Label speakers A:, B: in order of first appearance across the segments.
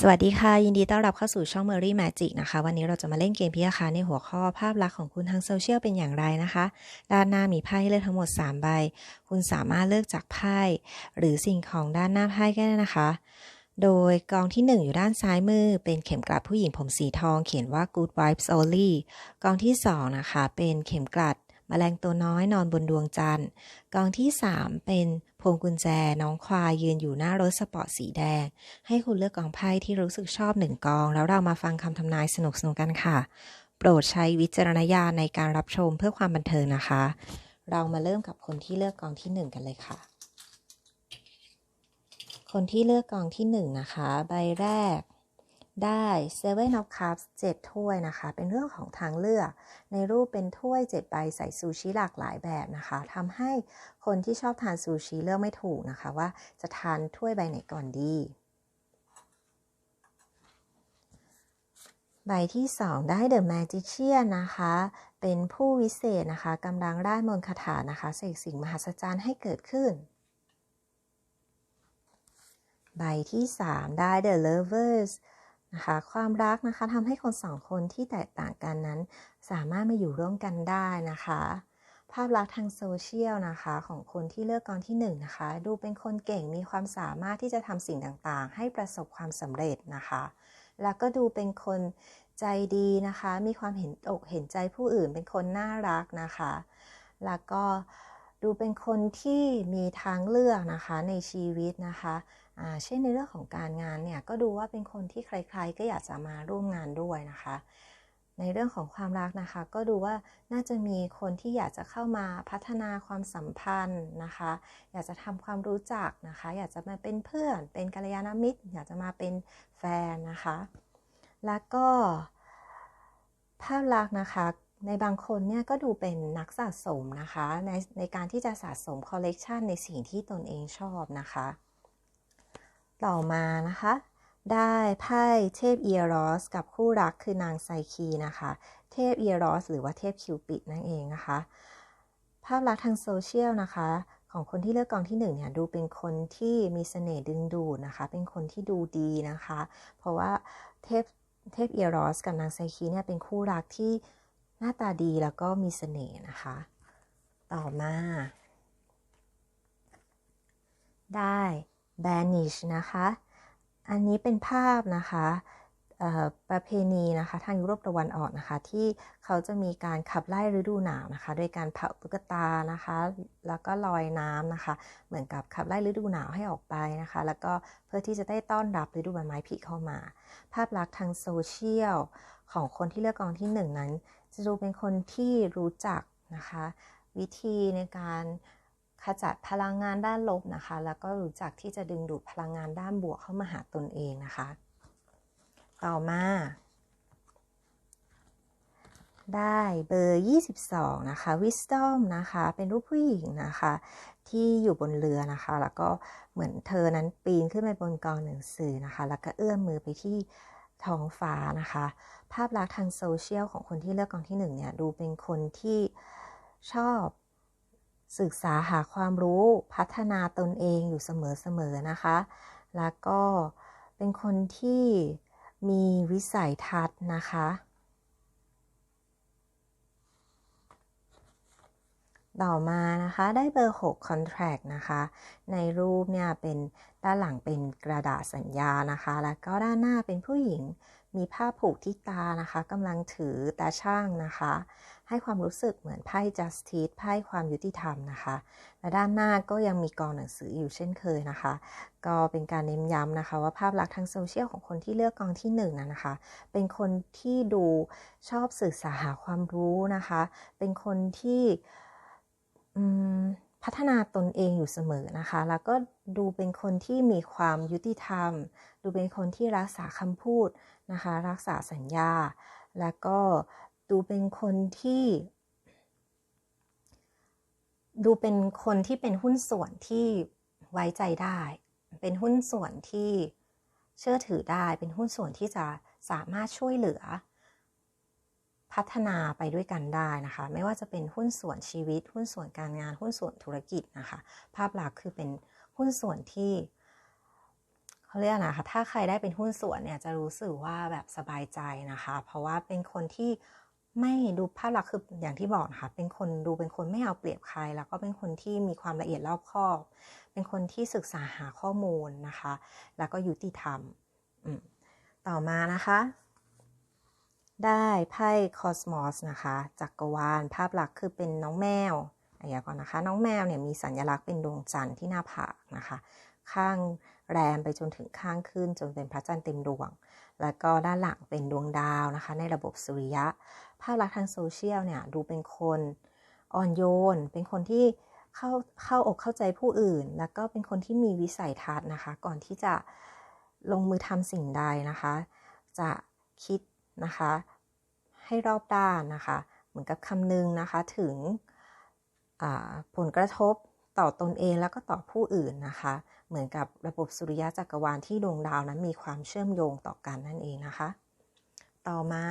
A: สวัสดีค่ะ ยินดีต้อนรับเข้าสู่ช่อง Merry Magic นะคะ วันนี้เราจะมาเล่นเกมพี่อาคาในหัวข้อภาพลักษณ์ของคุณทางโซเชียลเป็นอย่างไรนะคะ ด้านหน้ามีไพ่ให้เลือกทั้งหมด 3 ใบ คุณสามารถเลือกจากไพ่หรือสิ่งของด้านหน้าไพ่ก็ได้นะคะ โดยกองที่ 1 อยู่ด้านซ้ายมือ เป็นเข็มกลัดผู้หญิงผมสีทอง เขียนว่า good vibes only กองที่ 2 นะคะ เป็นเข็มกลัดแมลงตัวน้อยนอนบนดวงจันทร์ กองที่ 3 เป็น พวงกุญแจน้องควายยืนอยู่หน้ารถสปอร์ตสีแดง ให้คุณเลือกกองไพ่ที่รู้สึกชอบหนึ่งกอง แล้วเรามาฟังคำทำนายสนุกๆกันค่ะ โปรดใช้วิจารณญาณในการรับชมเพื่อความบันเทิงนะคะ เรามาเริ่มกับคนที่เลือกกองที่หนึ่งกันเลยค่ะ คนที่เลือกกองที่หนึ่งนะคะ ใบแรก ได้ Seven of Cups 7 ถ้วยนะคะ เป็นเรื่องของทางเลือก ในรูปเป็นถ้วย 7 ใบใส่ซูชิหลากหลายแบบนะคะทำให้คนที่ชอบทานซูชิเลือกไม่ถูกนะคะ ว่าจะทานถ้วยใบไหนก่อนดี ใบที่ 2 ได้ The Magician นะคะ เป็นผู้วิเศษนะคะกำลังร่ายมนต์คาถานะคะเสกสิ่งมหัศจรรย์ให้เกิดขึ้นใบที่ 3 ได้ The Lovers นะคะความรักนะคะทำให้คนสองคนที่แตกต่างกันนั้น สามารถมาอยู่ร่วมกันได้นะคะ ภาพลักษณ์ทางโซเชียลนะคะของคนที่เลือกกองที่1นนะคะ ดูเป็นคนเก่งมีความสามารถที่จะทำสิ่งต่างๆ ให้ประสบความสำเร็จนะคะ แล้วก็ดูเป็นคนใจดีนะคะ มีความเห็นอกเห็นใจผู้อื่นเป็นคนน่ารักนะคะ แล้วก็ดูเป็นคนที่มีทางเลือกนะคะในชีวิตนะคะ เช่นในเรื่องของการงานเนี่ยก็ดูว่าเป็นคนที่ใครๆ ก็อยากจะมาร่วมงานด้วยนะคะ ในเรื่องของความรักนะคะ ก็ดูว่าน่าจะมีคนที่อยากจะเข้ามาพัฒนาความสัมพันธ์นะคะ อยากจะทำความรู้จักนะคะ อยากจะมาเป็นเพื่อน เป็นกัลยาณมิตร อยากจะมาเป็นแฟนนะคะ แล้วก็ภาพลักษณ์นะคะในบางคนเนี่ยก็ดูเป็นนักสะสมนะคะในในการที่จะสะสมคอลเลกชันในสิ่งที่ตนเองชอบนะคะ ต่อมานะคะ ได้ไพ่เทพเอียรอสกับคู่รักคือนางไซคีนะคะ เทพเอียรอสหรือว่าเทพคิวปิดนั่นเองนะคะ ภาพลักษณ์ทางโซเชียลนะคะของคนที่เลือกกองที่1เนี่ยดูเป็นคนที่มีเสน่ห์ดึงดูดนะคะ เป็นคนที่ดูดีนะคะ เพราะว่าเทพเทพเอียรอสกับนางไซคีเนี่ยเป็นคู่รักที่หน้าตาดีแล้วก็มีเสน่ห์นะคะ ต่อมา ได้ Banish นะคะ อันนี้เป็นภาพนะคะประเพณีนะคะทางยุโรปตะวันออกนะคะ ที่เขาจะมีการขับไล่ฤดูหนาวนะคะ โดยการเผาตุ๊กตานะคะ แล้วก็ลอยน้ำนะคะ เหมือนกับขับไล่ฤดูหนาวให้ออกไปนะคะ แล้วก็เพื่อที่จะได้ต้อนรับฤดูใบไม้ผลิเข้ามา ภาพลักษณ์ทางโซเชียลของคนที่เลือกกองที่หนึ่งนั้น จะดูเป็นคนที่รู้จักนะคะ วิธีในการ ขจัดพลังงานด้านลบนะคะ แล้วก็รู้จักที่จะดึงดูดพลังงานด้านบวกเข้ามาหาตนเองนะคะ ต่อมา ได้เบอร์ 22 นะคะ Wisdom นะคะ เป็นรูปผู้หญิงนะคะ ที่อยู่บนเรือนะคะ แล้วก็เหมือนเธอนั้นปีนขึ้นไปบนกองหนังสือนะคะ แล้วก็เอื้อมมือไปที่ท้องฟ้านะคะ ภาพลักษณ์ทางโซเชียลของคนที่เลือกกองที่1เนี่ย ดูเป็นคนที่ชอบ ศึกษาหาความรู้พัฒนาตนเองอยู่เสมอๆนะคะ แล้วก็เป็นคนที่มีวิสัยทัศน์นะคะ ต่อมานะคะได้เบอร์ 6 contract นะคะ ในรูปเนี่ยเป็นด้านหลังเป็นกระดาษสัญญานะคะ แล้วก็ด้านหน้าเป็นผู้หญิง มีผ้าผูกที่ตานะคะกำลังถือตาช่างนะคะ ให้ความรู้สึกเหมือนไพ่ justice ไพ่ความยุติธรรมนะคะ และด้านหน้าก็ยังมีกองหนังสืออยู่เช่นเคยนะคะ ก็เป็นการเน้นย้ำนะคะ ว่าภาพลักษณ์ทางโซเชียลของคนที่เลือกกองที่1นนะคะ เป็นคนที่ดูชอบสื่อสาหาความรู้นะคะ เป็นคนที่พัฒนาตนเองอยู่เสมอนะคะ แล้วก็ดูเป็นคนที่มีความยุติธรรม ดูเป็นคนที่รักษาคำพูดนะคะ รักษาสัญญา แล้วก็ดูเป็นคนที่ ดูเป็นคนที่เป็นหุ้นส่วนที่ไว้ใจได้ เป็นหุ้นส่วนที่เชื่อถือได้ เป็นหุ้นส่วนที่จะสามารถช่วยเหลือ พัฒนาไปด้วยกันได้นะคะ ไม่ว่าจะเป็นหุ้นส่วนชีวิต หุ้นส่วนการงาน หุ้นส่วนธุรกิจนะคะ ภาพลักษณ์คือเป็นหุ้นส่วนที่ เขาเรียกนะคะถ้าใครได้เป็นหุ้นส่วนเนี่ยจะรู้สึกว่าแบบสบายใจนะคะ เพราะว่าเป็นคนที่ไม่ดูภาพลักษณ์คืออย่างที่บอกนะคะเป็นคนดูเป็นคนไม่เอาเปรียบใคร แล้วก็เป็นคนที่มีความละเอียดรอบคอบ เป็นคนที่ศึกษาหาข้อมูลนะคะ แล้วก็ยุติธรรมต่อมานะคะ ได้ไพ่คอสมอสนะคะจักรวาล ภาพลักษณ์คือเป็นน้องแมวอย่าก่อนนะคะ น้องแมวเนี่ยมีสัญลักษณ์เป็นดวงจันทร์ที่หน้าผากนะคะ ข้าง แรมไปจนถึงข้างขึ้นจนเป็นพระจันทร์เต็มดวง แล้วก็ด้านหลังเป็นดวงดาวนะคะ ในระบบสุริยะ ภาพลักษณ์ทางโซเชียลเนี่ยดูเป็นคนอ่อนโยน เป็นคนที่เข้าเข้าอกเข้าใจผู้อื่น แล้วก็เป็นคนที่มีวิสัยทัศน์นะคะ ก่อนที่จะลงมือทำสิ่งใดนะคะ จะคิดนะคะ ให้รอบด้านนะคะ เหมือนกับคำนึงนะคะถึงผลกระทบต่อตนเองแล้วก็ต่อผู้อื่นนะคะ เหมือนกับระบบสุริยะจักรวาลที่ดวงดาวนั้นมีความเชื่อมโยงต่อกันนั่นเองนะคะ ต่อมา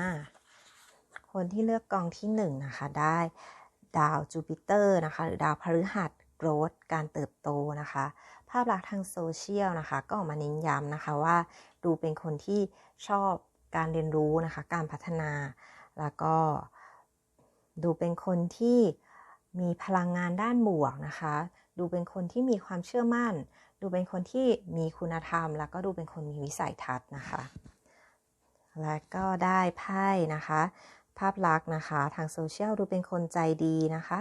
A: คนที่เลือกกองที่1นนะคะได้ดาวจูปิเตอร์นะคะหรือดาวพฤหัสโกรธการเติบโตนะคะ ภาพลักษณ์ทางโซเชียลนะคะ ก็ออกมาเน้นย้ำนะคะว่าดูเป็นคนที่ชอบการเรียนรู้นะคะ การพัฒนา แล้วก็ดูเป็นคนที่มีพลังงานด้านบวกนะคะ ดูเป็นคนที่มีความเชื่อมั่น ดูเป็นคนที่มีคุณธรรม แล้วก็ดูเป็นคนมีวิสัยทัศน์นะคะ และก็ได้ไพ่นะคะ ภาพลักษณ์นะคะ ทางโซเชียลดูเป็นคนใจดีนะคะ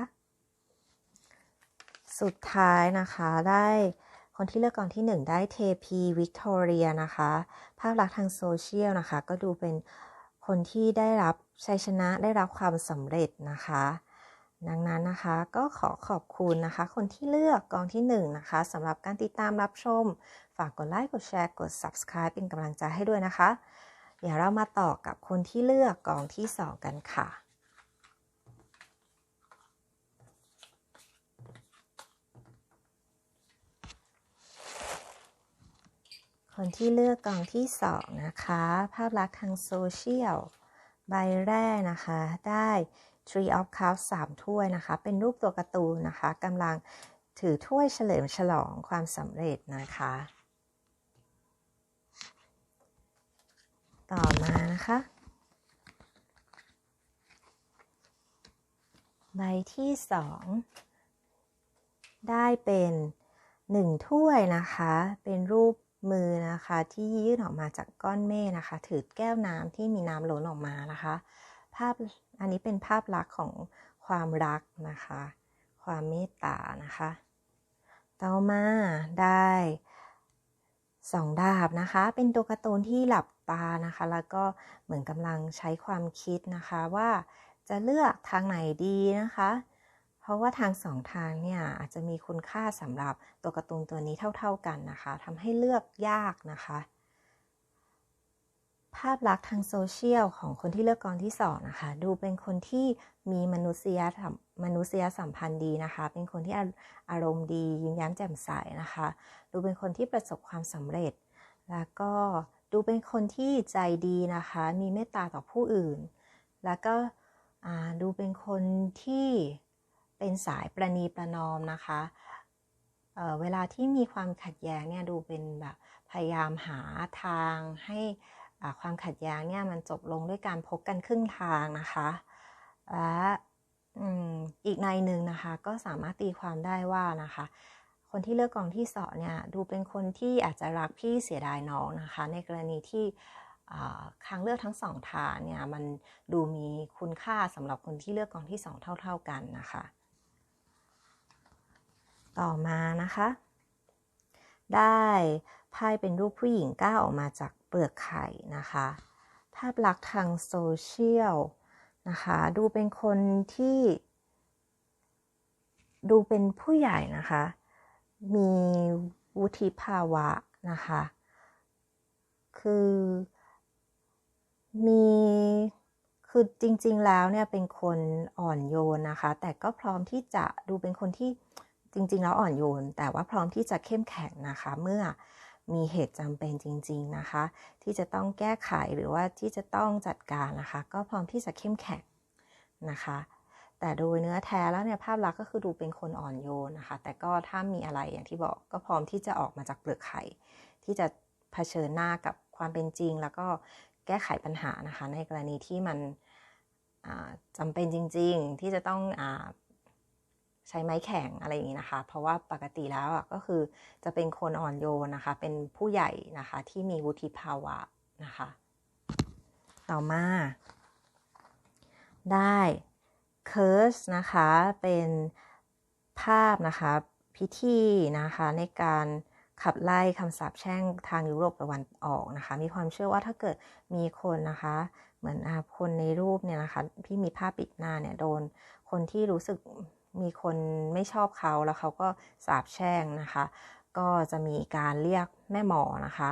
A: สุดท้ายนะคะได้คนที่เลือกกองที่ 1 ได้เทพีวิกตอเรียนะคะ ภาพลักษณ์ทางโซเชียลนะคะ ก็ดูเป็นคนที่ได้รับชัยชนะได้รับความสำเร็จนะคะ ดังนั้นนะคะก็ขอขอบคุณนะคะ คนที่เลือกกองที่1นนะคะสำหรับการติดตามรับชม ฝากกดไลค์กดแชร์กด subscribe เป็นกำลังใจให้ด้วยนะคะ เดี๋ยวเรามาต่อกับคนที่เลือกกองที่ 2 กันค่ะคนที่เลือกกองที่ 2 นะคะ ภาพลักษณ์ทางโซเชียล ใบแรกนะคะ ได้ Tree of Cups 3ถ้วยนะคะ เป็นรูปตัวการ์ตูนนะคะกำลังถือถ้วยเฉลิมฉลองความสำเร็จนะคะ ต่อมานะคะ ใบที่สองได้เป็นหนึ่งถ้วยนะคะ เป็นรูปมือนะคะที่ยื่นออกมาจากก้อนเมฆนะคะ ถือแก้วน้ำที่มีน้ำล้นออกมานะคะ ภาพ อันนี้เป็นภาพลักษณ์ของความรักนะคะ ความเมตตานะคะ ต่อมาได้สองดาบนะคะ เป็นตัวการ์ตูนที่หลับตานะคะ แล้วก็เหมือนกำลังใช้ความคิดนะคะว่าจะเลือกทางไหนดีนะคะ เพราะว่าทางสองทางเนี่ยอาจจะมีคุณค่าสำหรับตัวการ์ตูนตัวนี้เท่า ๆกันนะคะทำให้เลือกยากนะคะ ภาพลักษณ์ทางโซเชียลของคนที่เลือกกองที่สองนะคะ ดูเป็นคนที่มีมนุษยธรรมมนุษยสัมพันธ์ดีนะคะ เป็นคนที่อารมณ์ดียิ้มแย้มแจ่มใสนะคะ ดูเป็นคนที่ประสบความสำเร็จ แล้วก็ดูเป็นคนที่ใจดีนะคะ มีเมตตาต่อผู้อื่น แล้วก็ดูเป็นคนที่เป็นสายประนีประนอมนะคะเเวลาที่มีความขัดแย้งเนี่ยดูเป็นแบบพยายามหาทางให้ ความขัดแย้งเนี่ยมันจบลงด้วยการพบกันครึ่งทางนะคะและอีกในหนึ่งนะคะ ก็สามารถตีความได้ว่านะคะ คนที่เลือกกองที่สองเนี่ยดูเป็นคนที่อาจจะรักพี่เสียดายน้องนะคะ ในกรณีที่ครั้งเลือกทั้งสองทางเนี่ยมันดูมีคุณค่าสำหรับคนที่เลือกกองที่สองเท่า ๆกันนะคะ ต่อมานะคะ ได้ไพ่เป็นรูปผู้หญิงก้าวออกมาจาก เปลือกไข่นะคะ ภาพลักษณ์ทางโซเชียลนะคะ ดูเป็นคนที่ ดูเป็นผู้ใหญ่นะคะ มีวุฒิภาวะนะคะ คือมีคือจริงๆแล้วเนี่ยเป็นคนอ่อนโยนนะคะ แต่ก็พร้อมที่จะดูเป็นคนที่จริงๆแล้วอ่อนโยน แต่ว่าพร้อมที่จะเข้มแข็งนะคะ เมื่อ มีเหตุจำเป็นจริง ๆนะคะ ที่จะต้องแก้ไขหรือว่าที่จะต้องจัดการนะคะ ก็พร้อมที่จะเข้มแข็งนะคะ แต่โดยเนื้อแท้แล้วเนี่ยภาพลักษณ์ก็คือดูเป็นคนอ่อนโยนนะคะ แต่ก็ถ้ามีอะไรอย่างที่บอกก็พร้อมที่จะออกมาจากเปลือกไข่ที่จะเผชิญหน้ากับความเป็นจริง แล้วก็แก้ไขปัญหานะคะ ในกรณีที่มันจำเป็นจริง ๆ ที่จะต้องอ ใช้ไม้แข็งอะไรอย่างนี้นะคะ เพราะว่าปกติแล้วก็คือจะเป็นคนอ่อนโยนนะคะ เป็นผู้ใหญ่นะคะที่มีวุฒิภาวะนะคะ ต่อมา ได้ curse นะคะเป็นภาพนะคะพิธีนะคะในการขับไล่คำสาปแช่งทางยุโรปตะวันออกนะคะ มีความเชื่อว่าถ้าเกิดมีคนนะคะ เหมือนคนในรูปเนี่ยนะคะที่มีผ้าปิดหน้าเนี่ยโดนคนที่รู้สึก มีคนไม่ชอบเขาแล้วเขาก็สาบแช่งนะคะ ก็จะมีการเรียกแม่หมอนะคะ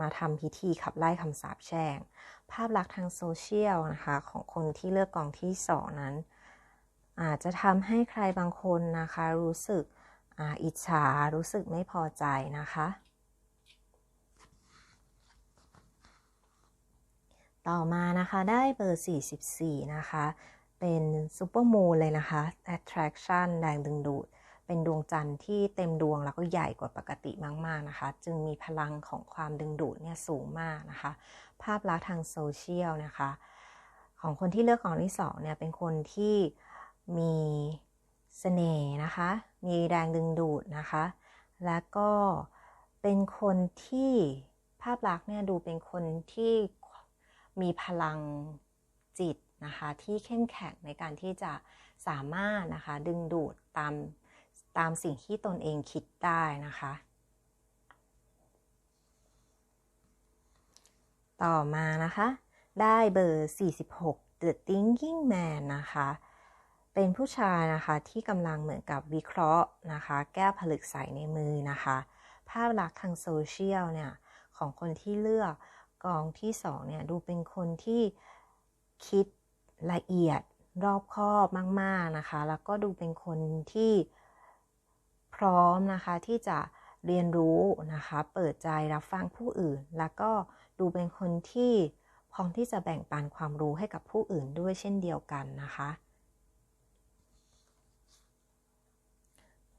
A: มาทำพิธีขับไล่คำสาปแช่ง ภาพลักษณ์ทางโซเชียลนะคะ ของคนที่เลือกกองที่สองนั้น อาจจะทำให้ใครบางคนนะคะ รู้สึกอิจฉารู้สึกไม่พอใจนะคะ ต่อมานะคะได้เบอร์ 44 นะคะ เป็นซูเปอร์มูนเลยนะคะ attraction แรงดึงดูด เป็นดวงจันทร์ที่เต็มดวงแล้วก็ใหญ่กว่าปกติมากๆนะคะ จึงมีพลังของความดึงดูดเนี่ยสูงมากนะคะ ภาพลักษณ์ทางโซเชียลนะคะ ของคนที่เลือกกองที่สองเนี่ยเป็นคนที่มีเสน่ห์นะคะ มีแรงดึงดูดนะคะ แล้วก็เป็นคนที่ภาพลักษณ์เนี่ยดูเป็นคนที่มีพลังจิต นะคะที่เข้มแข็งในการที่จะสามารถนะคะดึงดูดตามตามสิ่งที่ตนเองคิดได้นะคะ ต่อมานะคะ ได้เบอร์ 46 The Thinking Man นะคะเป็นผู้ชายนะคะที่กำลังเหมือนกับวิเคราะห์นะคะ แก้ผลึกใส่ในมือนะคะ ภาพลักษณ์ทางโซเชียลเนี่ยของคนที่เลือกกองที่สองเนี่ยดูเป็นคนที่คิด ละเอียดรอบคอบมาก ๆนะคะ แล้วก็ดูเป็นคนที่พร้อมนะคะที่จะเรียนรู้นะคะ เปิดใจรับฟังผู้อื่น แล้วก็ดูเป็นคนที่พร้อมที่จะแบ่งปันความรู้ให้กับผู้อื่นด้วยเช่นเดียวกันนะคะ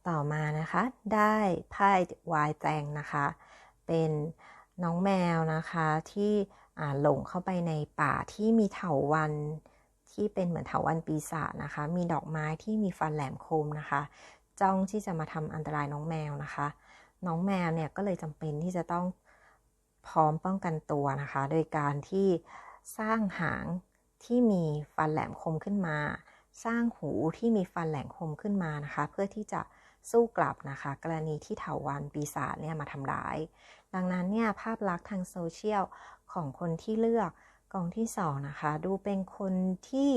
A: ต่อมานะคะได้ไพ่วายแจงนะคะ เป็นน้องแมวนะคะที่หลงเข้าไปในป่าที่มีเถาวัน ที่เป็นเหมือนเถาวันปีศาจนะคะ มีดอกไม้ที่มีฟันแหลมคมนะคะ จ้องที่จะมาทำอันตรายน้องแมวนะคะ น้องแมวเนี่ยก็เลยจำเป็นที่จะต้องพร้อมป้องกันตัวนะคะ โดยการที่สร้างหางที่มีฟันแหลมคมขึ้นมา สร้างหูที่มีฟันแหลมคมขึ้นมานะคะ เพื่อที่จะสู้กลับนะคะ กรณีที่เถาวันปีศาจเนี่ยมาทำร้าย ดังนั้นเนี่ยภาพลักษณ์ทางโซเชียลของคนที่เลือก กองที่สองนะคะ ดูเป็นคนที่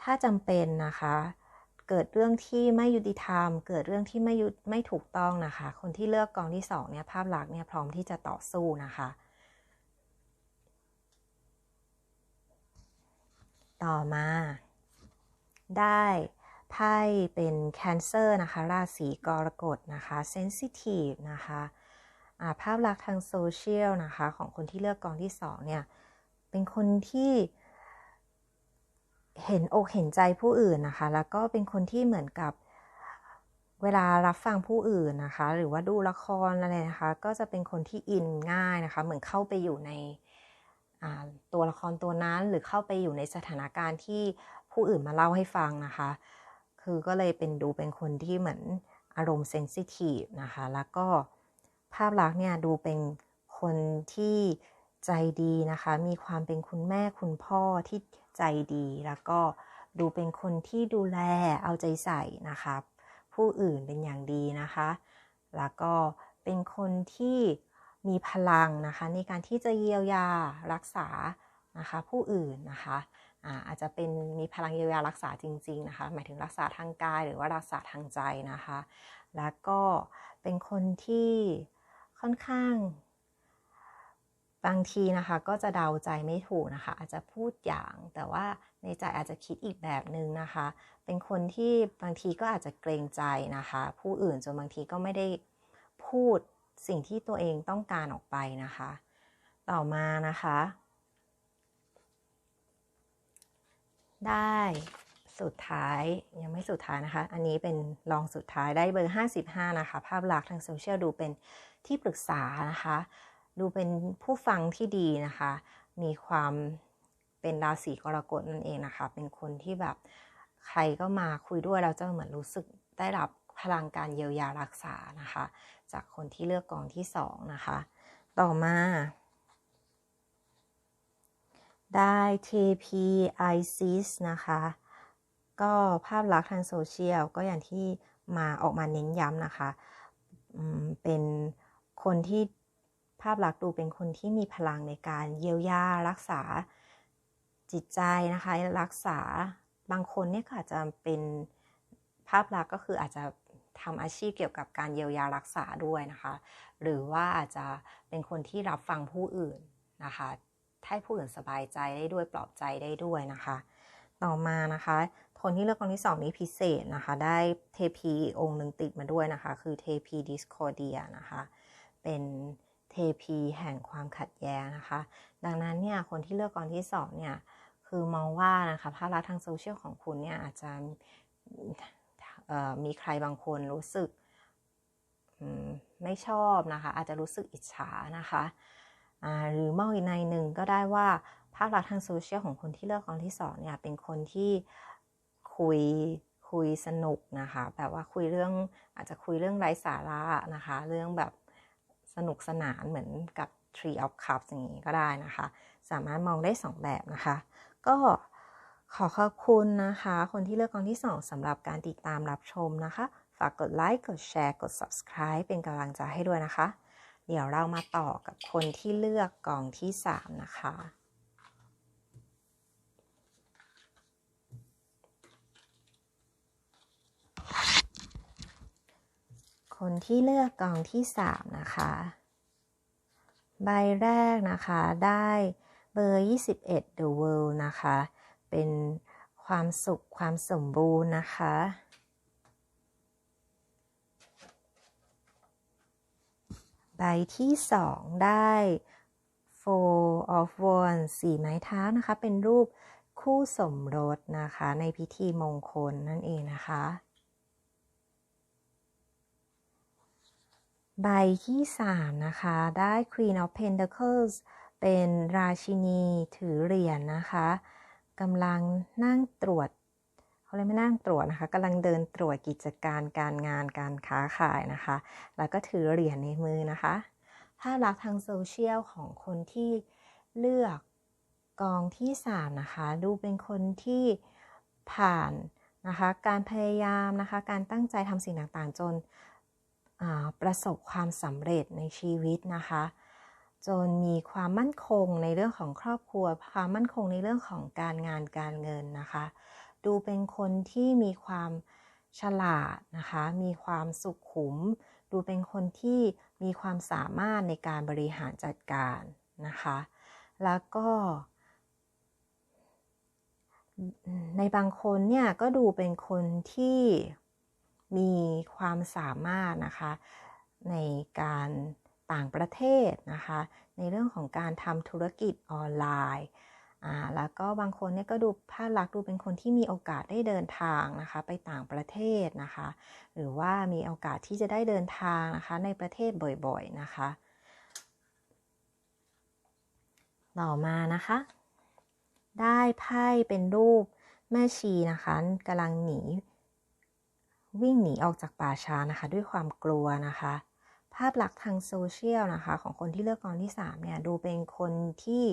A: ถ้าจำเป็นนะคะ เกิดเรื่องที่ไม่ยุติธรรม เกิดเรื่องที่ไม่ยุไม่ถูกต้องนะคะ คนที่เลือกกองที่สองเนี่ยภาพลักษณ์เนี่ยพร้อมที่จะต่อสู้นะคะ ต่อมา ได้ไพ่เป็น Cancer นะคะ ราศีกรกฎนะคะ Sensitive นะคะ ภาพลักษณ์ทางโซเชียลนะคะ ของคนที่เลือกกองที่สองเนี่ย เป็นคนที่เห็นอกเห็นใจผู้อื่นนะคะ แล้วก็เป็นคนที่เหมือนกับเวลารับฟังผู้อื่นนะคะ หรือว่าดูละครอะไรนะคะ ก็จะเป็นคนที่อินง่ายนะคะ เหมือนเข้าไปอยู่ในตัวละครตัวนั้น หรือเข้าไปอยู่ในสถานการณ์ที่ผู้อื่นมาเล่าให้ฟังนะคะ คือก็เลยเป็นดูเป็นคนที่เหมือนอารมณ์เซนซิทีฟนะคะ แล้วก็ ภาพลักษณ์เนี่ยดูเป็นคนที่ใจดีนะคะ มีความเป็นคุณแม่คุณพ่อที่ใจดีแล้วก็ดูเป็นคนที่ดูแลเอาใจใส่นะคะผู้อื่นเป็นอย่างดีนะคะ แล้วก็เป็นคนที่มีพลังนะคะ ในการที่จะเยียวยารักษานะคะผู้อื่นนะคะอาจจะเป็นมีพลังเยียวยารักษาจริง ๆนะคะ หมายถึงรักษาทางกายหรือว่ารักษาทางใจนะคะ แล้วก็เป็นคนที่ ค่อนข้าง บางทีนะคะ ก็จะเดาใจไม่ถูกนะคะ อาจจะพูดอย่างแต่ว่าในใจอาจจะคิดอีกแบบหนึ่งนะคะ เป็นคนที่บางทีก็อาจจะเกรงใจนะคะ ผู้อื่นจนบางทีก็ไม่ได้พูดสิ่งที่ตัวเองต้องการออกไปนะคะ ต่อมานะคะ ได้สุดท้ายยังไม่สุดท้ายนะคะ อันนี้เป็นลองสุดท้ายได้เบอร์ 55 นะคะ ภาพลักษณ์ทางโซเชียลดูเป็น ที่ปรึกษานะคะ ดูเป็นผู้ฟังที่ดีนะคะ มีความเป็นราศีกรกฎนั่นเองนะคะ เป็นคนที่แบบใครก็มาคุยด้วยเราจะเหมือนรู้สึกได้รับพลังการเยียวยารักษานะคะ จากคนที่เลือกกองที่สองนะคะ ต่อมา ได้ TP ISIS นะคะ ก็ภาพลักษณ์ทางโซเชียลก็อย่างที่มาออกมาเน้นย้ำนะคะ เป็น คนที่ภาพลักษณ์ดูเป็นคนที่มีพลังในการเยียวยารักษาจิตใจนะคะ รักษาบางคนเนี่ยอาจจะเป็นภาพลักษณ์ก็คืออาจจะทำอาชีพเกี่ยวกับการเยียวยารักษาด้วยนะคะ หรือว่าอาจจะเป็นคนที่รับฟังผู้อื่นนะคะให้ผู้อื่นสบายใจได้ด้วยปลอบใจได้ด้วยนะคะ ต่อมานะคะคนที่เลือกคนที่สองนี้พิเศษนะคะ ได้เทพีองค์หนึ่งติดมาด้วยนะคะ คือเทพีดิสคอเดียนะคะ เป็นเทพีแห่งความขัดแย้งนะคะ ดังนั้นเนี่ยคนที่เลือกกองที่สองเนี่ยคือมองว่านะคะภาพลักษณ์ทางโซเชียลของคุณเนี่ยอาจจะมีใครบางคนรู้สึกไม่ชอบนะคะ อาจจะรู้สึกอิจฉานะคะหรือมองอีกในหนึ่งก็ได้ว่าภาพลักษณ์ทางโซเชียลของคนที่เลือกกองที่สองเนี่ยเป็นคนที่คุยคุยสนุกนะคะแบบว่าคุยเรื่องอาจจะคุยเรื่องไร้สาระนะคะ เรื่องแบบ สนุกสนานเหมือนกับ Tree of Cups อย่างนี้ก็ได้นะคะ สามารถมองได้ 2 แบบนะคะ ก็ขอขอบคุณนะคะ คนที่เลือกกองที่ 2สำหรับการติดตามรับชมนะคะ ฝากกดไลค์กดแชร์กด subscribe เป็นกำลังใจให้ด้วยนะคะ เดี๋ยวเรามาต่อกับคนที่เลือกกองที่ 3 นะคะ คนที่เลือกกองที่ 3 นะคะ ใบแรกนะคะได้เบอร์ 21 The World นะคะ เป็นความสุขความสมบูรณ์นะคะ ใบที่ 2 ได้ Four of Wands สีไม้เท้านะคะ เป็นรูปคู่สมรสนะคะ ในพิธีมงคลนั่นเองนะคะ ใบที่ 3 นะคะ ได้ Queen of Pentacles เป็นราชินีถือเหรียญนนะคะกำลังนั่งตรวจเขาเลยไม่นั่งตรวจนะคะกำลังเดินตรวจกิจการการงานการค้าขายนะคะ แล้วก็ถือเหรียญในมือนะคะภาพลักษณ์ทางโซเชียลของคนที่เลือกกองที่ 3 นะคะ ดูเป็นคนที่ผ่านนะคะ การพยายามนะคะ การตั้งใจทำสิ่งต่างๆ จน ประสบความสำเร็จในชีวิตนะคะ จนมีความมั่นคงในเรื่องของครอบครัว ความมั่นคงในเรื่องของการงานการเงินนะคะ ดูเป็นคนที่มีความฉลาดนะคะ มีความสุขขุม ดูเป็นคนที่มีความสามารถในการบริหารจัดการนะคะ แล้วก็ในบางคนเนี่ยก็ดูเป็นคนที่ มีความสามารถนะคะในการต่างประเทศนะคะ ในเรื่องของการทำธุรกิจออนไลน์อ่าแล้วก็บางคนเนี่ยก็ดูภาพลักษณ์ดูเป็นคนที่มีโอกาสได้เดินทางนะคะไปต่างประเทศนะคะ หรือว่ามีโอกาสที่จะได้เดินทางนะคะในประเทศบ่อยๆนะคะ ต่อมานะคะ ได้ไพ่เป็นรูปแม่ชีนะคะกำลังหนี วิ่งหนีออกจากป่าช้านะคะ ด้วยความกลัวนะคะ ภาพลักษณ์ทางโซเชียลนะคะ ของคนที่เลือกกองที่3เนี่ยดูเป็นคนที่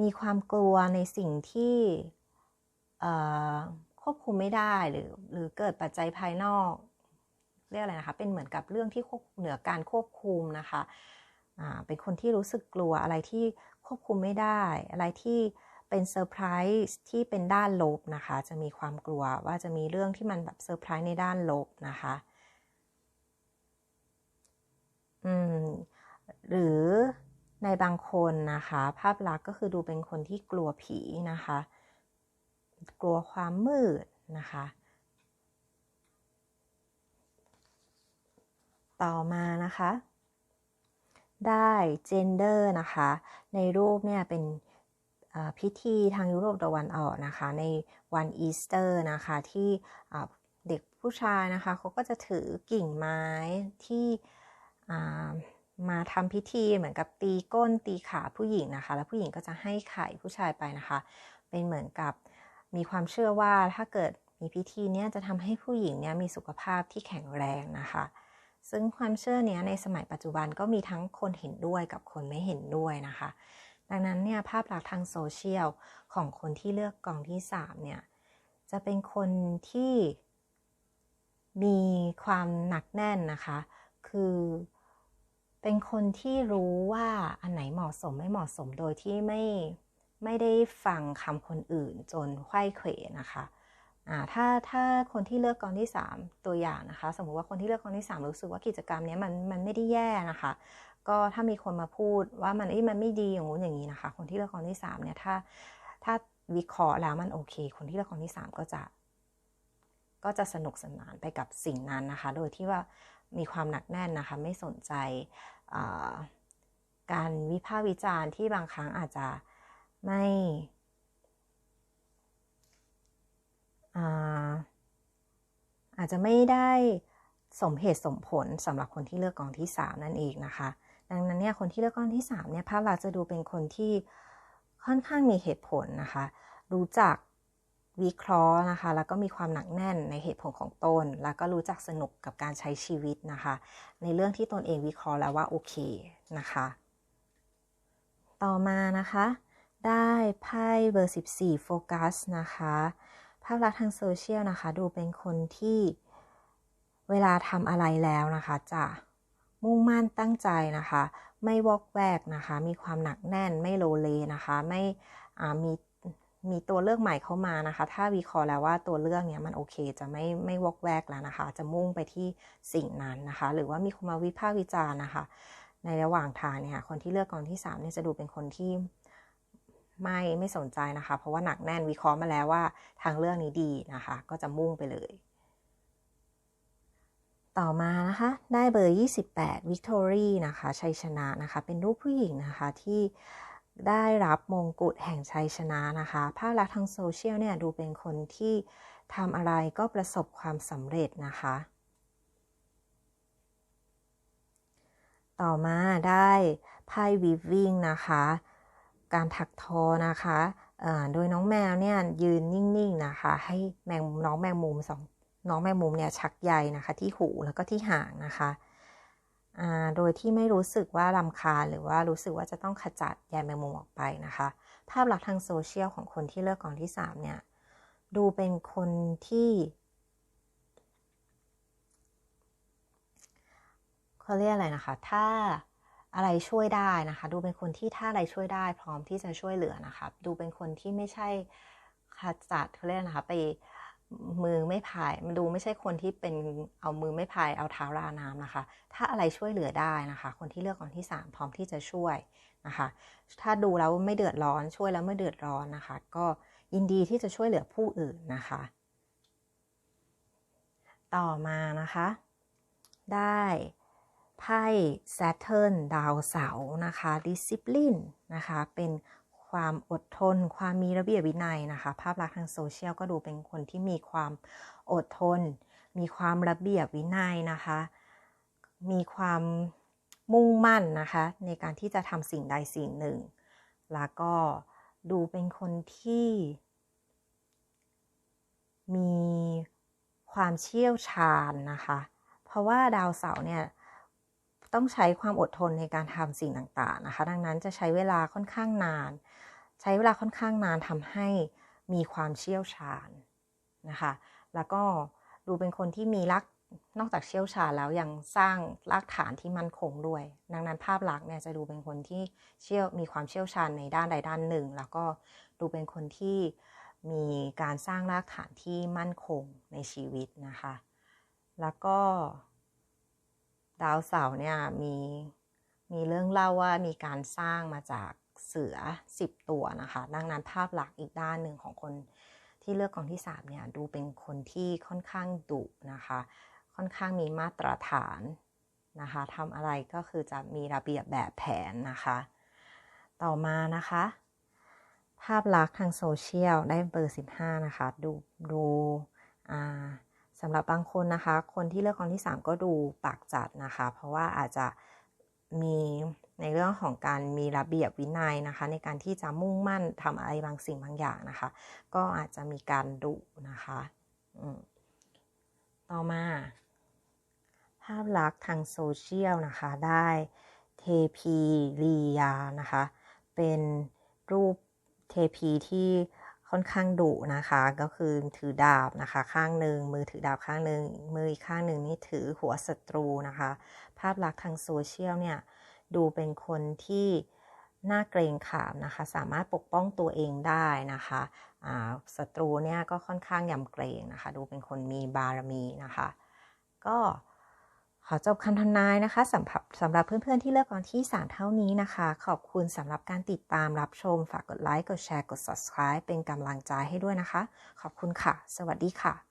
A: มีความกลัวในสิ่งที่ควบคุมไม่ได้หรือหรือเกิดปัจจัยภายนอก เรียกอะไรนะคะ เป็นเหมือนกับเรื่องที่เหนือการควบคุมนะคะเป็นคนที่รู้สึกกลัวอะไรที่ควบคุมไม่ได้ อะไรที่ เป็นเซอร์ไพรส์ที่เป็นด้านลบนะคะ จะมีความกลัวว่าจะมีเรื่องที่มันแบบเซอร์ไพรส์ในด้านลบนะคะ อืม หรือในบางคนนะคะ ภาพลักษณ์ก็คือดูเป็นคนที่กลัวผีนะคะ กลัวความมืดนะคะ ต่อมานะคะ ได้ gender นะคะ ในรูปเนี่ยเป็น พิธีทางยุโรปตะวันออกนะคะ ในวันอีสเตอร์นะคะ ที่เด็กผู้ชายนะคะเขาก็จะถือกิ่งไม้ที่มาทำพิธีเหมือนกับตีก้นตีขาผู้หญิงนะคะ แล้วผู้หญิงก็จะให้ไข่ผู้ชายไปนะคะ เป็นเหมือนกับมีความเชื่อว่าถ้าเกิดมีพิธีนี้จะทำให้ผู้หญิงเนี่ยมีสุขภาพที่แข็งแรงนะคะ ซึ่งความเชื่อนี้ในสมัยปัจจุบันก็มีทั้งคนเห็นด้วยกับคนไม่เห็นด้วยนะคะ ดังนั้นเนี่ยภาพลักษณ์ทางโซเชียลของคนที่เลือกกองที่ 3 เนี่ย จะเป็นคนที่มีความหนักแน่นนะคะ คือเป็นคนที่รู้ว่าอันไหนเหมาะสมไม่เหมาะสมโดยที่ไม่ไม่ได้ฟังคำคนอื่นจนไข้เขวนะคะอ่าถ้าถ้าคนที่เลือกกองที่ 3 ตัวอย่างนะคะ สมมุติว่าคนที่เลือกกองที่ 3 รู้สึกว่ากิจกรรมนี้มันมันไม่ได้แย่นะคะ ก็ถ้ามีคนมาพูดว่ามันมันไม่ดีอย่างงู้นอย่างนี้นะคะ คนที่เลือกกองที่3เนี่ยถ้าถ้าวิเคราะห์แล้วมันโอเค คนที่เลือกกองที่ 3 ก็จะ ก็จะสนุกสนานไปกับสิ่งนั้นนะคะ โดยที่ว่ามีความหนักแน่นนะคะ ไม่สนใจการวิพากษ์วิจารณ์ที่บางครั้งอาจจะไม่อาจจะไม่ได้สมเหตุสมผลสำหรับคนที่เลือกกองที่ 3 นั่นเองนะคะ ดังนั้นเนี่ยคนที่เลือกกองที่3เนี่ยภาพลักษณ์จะดูเป็นคนที่ค่อนข้างมีเหตุผลนะคะ รู้จักวิเคราะห์นะคะ แล้วก็มีความหนักแน่นในเหตุผลของตน แล้วก็รู้จักสนุกกับการใช้ชีวิตนะคะ ในเรื่องที่ตนเองวิเคราะห์แล้วว่าโอเคนะคะ ต่อมานะคะ ได้ไพ่เบอร์ 14 โฟกัสนะคะ ภาพลักษณ์ทางโซเชียลนะคะ ดูเป็นคนที่เวลาทำอะไรแล้วนะคะจะ มุ่งมั่นตั้งใจนะคะ ไม่วอกแวกนะคะ มีความหนักแน่นไม่โลเลนะคะ ไม่มีมีตัวเลือกใหม่เข้ามานะคะ ถ้าวิเคราะห์แล้วว่าตัวเลือกเนี้ยมันโอเค จะไม่ไม่วอกแวกแล้วนะคะ จะมุ่งไปที่สิ่งนั้นนะคะ หรือว่ามีคนมาวิพากษ์วิจารณ์นะคะ ในระหว่างทางเนี่ยคนที่เลือกกองที่3เนี่ยจะดูเป็นคนที่ไม่ไม่สนใจนะคะ เพราะว่าหนักแน่นวิเคราะห์มาแล้วว่าทางเลือกนี้ดีนะคะ ก็จะมุ่งไปเลย ต่อมานะคะได้เบอร์ 28 Victory นะคะชัยชนะนะคะเป็นรูปผู้หญิงนะคะที่ได้รับมงกุฎแห่งชัยชนะนะคะภาพลักษณ์ทางโซเชียลเนี่ยดูเป็นคนที่ทำอะไรก็ประสบความสำเร็จนะคะ ต่อมาได้ไพ่วิฟวิ่งนะคะ การถักทอนะคะโดยน้องแมวเนี่ยยืนนิ่งๆนะคะ ให้แมงน้องแมงมุมสอง น้องแมงมุมเนี่ยชักใยนะคะ ที่หูแล้วก็ที่หางนะคะโดยที่ไม่รู้สึกว่าลำคาหรือว่ารู้สึกว่าจะต้องขจัดใยแมงมุมออกไปนะคะ ภาพลักษณ์ทางโซเชียลของคนที่เลือกกองที่3เนี่ยดูเป็นคนที่เขาเรียกอะไรนะคะ ถ้าอะไรช่วยได้นะคะ ดูเป็นคนที่ถ้าอะไรช่วยได้ พร้อมที่จะช่วยเหลือนะคะ ดูเป็นคนที่ไม่ใช่ขจัดเขาเรียกนะคะไป มือไม่พายมันดูไม่ใช่คนที่เป็นเอามือไม่พายเอาเท้าราน้ำนะคะ ถ้าอะไรช่วยเหลือได้นะคะ คนที่เลือกคนที่ 3 พร้อมที่จะช่วยนะคะ ถ้าดูแล้วไม่เดือดร้อนช่วยแล้วไม่เดือดร้อนนะคะ ก็ยินดีที่จะช่วยเหลือผู้อื่นนะคะ ต่อมานะคะ ได้ไพ่ Saturn ดาวเสาร์นะคะ Discipline นะคะ เป็น ความอดทน ความมีระเบียบวินัยนะคะ ภาพลักษณ์ทางโซเชียลก็ดูเป็นคนที่มีความอดทน มีความระเบียบวินัยนะคะ มีความมุ่งมั่นนะคะ ในการที่จะทำสิ่งใดสิ่งหนึ่ง แล้วก็ดูเป็นคนที่ มีความเชี่ยวชาญนะคะ เพราะว่าดาวเสาร์เนี่ย ต้องใช้ความอดทนในการทำสิ่งต่างๆนะคะ ดังนั้นจะใช้เวลาค่อนข้างนาน ใช้เวลาค่อนข้างนานทำให้มีความเชี่ยวชาญนะคะ แล้วก็ดูเป็นคนที่มีรักนอกจากเชี่ยวชาญแล้วยังสร้างรากฐานที่มั่นคงด้วย ดังนั้นภาพลักษณ์เนี่ยจะดูเป็นคนที่เชี่ยวมีความเชี่ยวชาญในด้านใดด้านหนึ่ง แล้วก็ดูเป็นคนที่มีการสร้างรากฐานที่มั่นคงในชีวิตนะคะ แล้วก็ ดาวเสาร์เนี่ยมีมีเรื่องเล่าว่ามีการสร้างมาจากเสือ 10 ตัวนะคะ ดังนั้นภาพลักษณ์อีกด้านหนึ่งของคนที่เลือกกองที่3เนี่ยดูเป็นคนที่ค่อนข้างดุนะคะ ค่อนข้างมีมาตรฐานนะคะทำอะไรก็คือจะมีระเบียบแบบแผนนะคะ ต่อมานะคะ ภาพลักษณ์ทางโซเชียลได้เบอร์ 15 นะคะ ดูดูสำหรับบางคนนะคะ คนที่เลือกกองที่ 3 ก็ดูปากจัดนะคะ เพราะว่าอาจจะมีในเรื่องของการมีระเบียบวินัยนะคะ ในการที่จะมุ่งมั่นทำอะไรบางสิ่งบางอย่างนะคะ ก็อาจจะมีการดุนะคะต่อมา ภาพลักษณ์ทางโซเชียลนะคะ ได้เทพีลียานะคะ เป็นรูปเทพีที่ ค่อนข้างดุนะคะ ก็คือถือดาบนะคะ ข้างหนึ่งมือถือดาบข้างหนึ่งมืออีกข้างหนึ่งนี่ถือหัวศัตรูนะคะ ภาพลักษณ์ทางโซเชียลเนี่ยดูเป็นคนที่น่าเกรงขามนะคะ สามารถปกป้องตัวเองได้นะคะศัตรูเนี่ยก็ค่อนข้างยำเกรงนะคะ ดูเป็นคนมีบารมีนะคะ ก็ ขอจบคำทำนายนะคะสำหรับสำหรับเพื่อนๆที่เลือกกองที่ 3 เท่านี้นะคะ ขอบคุณสำหรับการติดตามรับชม ฝากกดไลค์ กดแชร์ กด subscribe เป็นกำลังใจให้ด้วยนะคะ ขอบคุณค่ะ สวัสดีค่ะ